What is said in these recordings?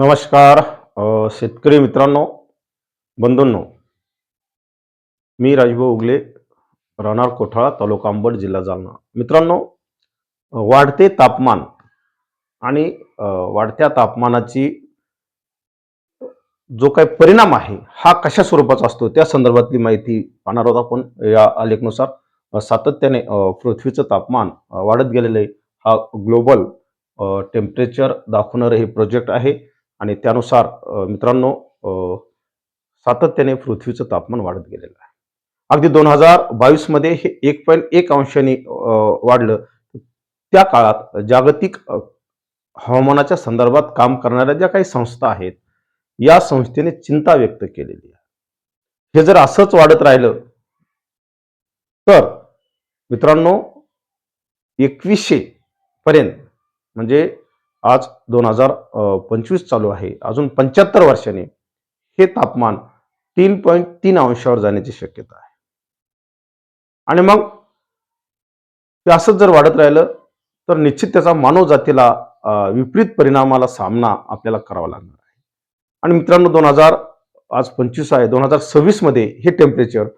नमस्कार शेतकरी मित्रांनो बंधूंनो मी राजभाऊ उगले राहणार कोठाळा तालुका अंबड जिल्हा जालना. मित्रांनो वाढते तापमान आणि वाढत्या तापमानाची जो काही परिणाम आहे हा कशा स्वरूपाचा असतो त्या संदर्भातली माहिती पाहणार आहोत आपण. या आलेखनुसार सातत्याने पृथ्वीचं तापमान वाढत गेलेलं आहे. हा ग्लोबल टेम्परेचर दाखवणारं हे प्रोजेक्ट आहे. आणि त्यानुसार मित्रांनो सातत्याने पृथ्वीचं तापमान वाढत गेलेलं आहे. अगदी दोन हजार बावीसमध्ये हे एक पॉईंट एक अंशाने वाढलं. त्या काळात जागतिक हवामानाच्या संदर्भात काम करणाऱ्या ज्या काही संस्था आहेत या संस्थेने चिंता व्यक्त केलेली आहे. हे जर असंच वाढत राहिलं तर मित्रांनो एकवीसशे पर्यंत म्हणजे आज दोन हजार पंचवीस चालू आहे. अजून पंच्याहत्तर वर्षांनी हे तापमान तीन पॉईंट तीन अंशावर जाण्याची शक्यता आहे. आणि मग ते असंच जर वाढत राहिलं तर निश्चित त्याचा मानव जातीला विपरीत परिणामाला सामना आपल्याला करावा लागणार आहे. आणि मित्रांनो दोन हजार आज पंचवीस आहे. दोन हजार सव्वीसमध्ये हे टेम्परेचर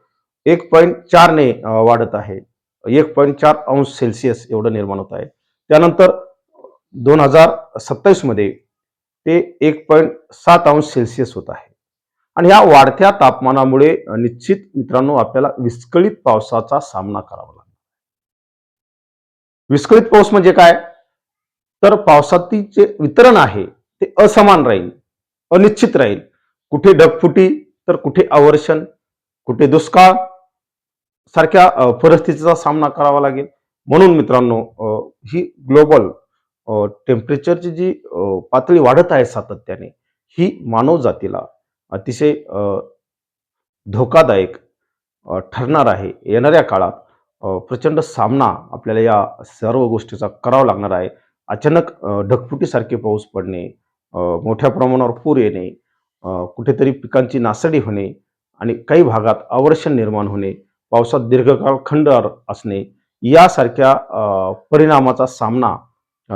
एक पॉईंट चारने वाढत आहे. एक पॉईंट चार अंश सेल्सिअस एवढं निर्माण होत आहे. त्यानंतर दोन हजार सत्तावीसमध्ये ते एक पॉईंट सात अंश सेल्सिअस होत आहे. आणि या वाढत्या तापमानामुळे निश्चित मित्रांनो आपल्याला विस्कळीत पावसाचा सामना करावा लागतो विस्कळीत पाऊस म्हणजे काय? तर पावसातील जे वितरण आहे ते असमान राहील अनिश्चित राहील. कुठे ढगफुटी तर कुठे अवर्षण कुठे दुष्काळ सारख्या परिस्थितीचा सामना करावा लागेल. म्हणून मित्रांनो ही ग्लोबल टेम्परेचरची जी पातळी वाढत आहे सातत्याने ही मानव जातीला अतिशय धोकादायक ठरणार आहे. येणाऱ्या काळात प्रचंड सामना आपल्याला या सर्व गोष्टीचा करावा लागणार आहे. अचानक ढकफुटीसारखे ढगफुटीसारखे पाऊस पडणे मोठ्या प्रमाणावर पूर येणे कुठेतरी पिकांची नासडी होणे आणि काही भागात अवर्षण निर्माण होणे पावसात दीर्घकाळ खंड असणे यासारख्या परिणामाचा सामना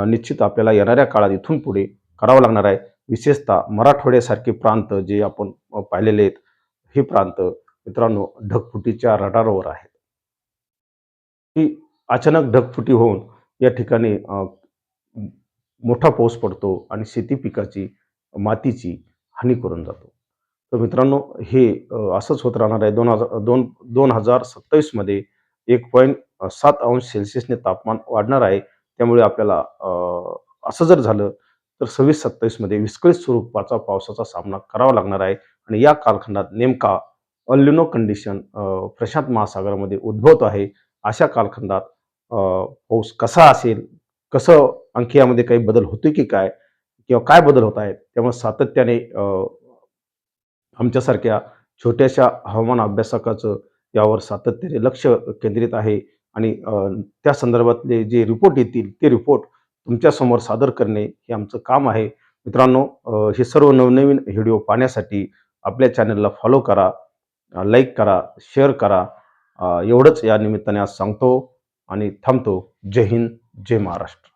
निश्चित आपल्याला येणाऱ्या काळात इथून पुढे करावं लागणार आहे. विशेषतः मराठवाड्यासारखे प्रांत जे आपण पाहिलेले आहेत हे प्रांत मित्रांनो ढगफुटीच्या रडारवर आहेत. की अचानक ढगफुटी होऊन या ठिकाणी मोठा पाऊस पडतो आणि शेती पिकाची मातीची हानी करून जातो. तर मित्रांनो हे असंच होत राहणार आहे. दोन हजार दोन दोन हजार सत्तावीसमध्ये एक पॉईंट सात अंश सेल्सिअसने तापमान वाढणार आहे. त्यामुळे आपल्याला असं जर झालं तर सव्वीस सत्तावीसमध्ये विस्कळीत स्वरूपाचा पावसाचा सामना करावा लागणार आहे. आणि या कालखंडात नेमका अल्युनो कंडिशन प्रशांत महासागरामध्ये उद्भवत आहे. अशा कालखंडात पाऊस कसा असेल कसं आणखी यामध्ये काही बदल होतोय की काय किंवा काय बदल होत आहेत त्यामुळे सातत्याने आमच्यासारख्या छोट्याशा हवामान अभ्यासकाचं यावर सातत्याने लक्ष केंद्रित आहे. आणि त्या संदर्भातले जे रिपोर्ट येतील ते रिपोर्ट तुमच्यासमोर सादर करणे हे आमचं काम आहे. मित्रांनो हे सर्व नवनवीन व्हिडिओ पाहण्यासाठी आपल्या चॅनलला फॉलो करा लाईक करा शेअर करा. एवढंच या निमित्ताने आज सांगतो आणि थांबतो. जय हिंद जय महाराष्ट्र.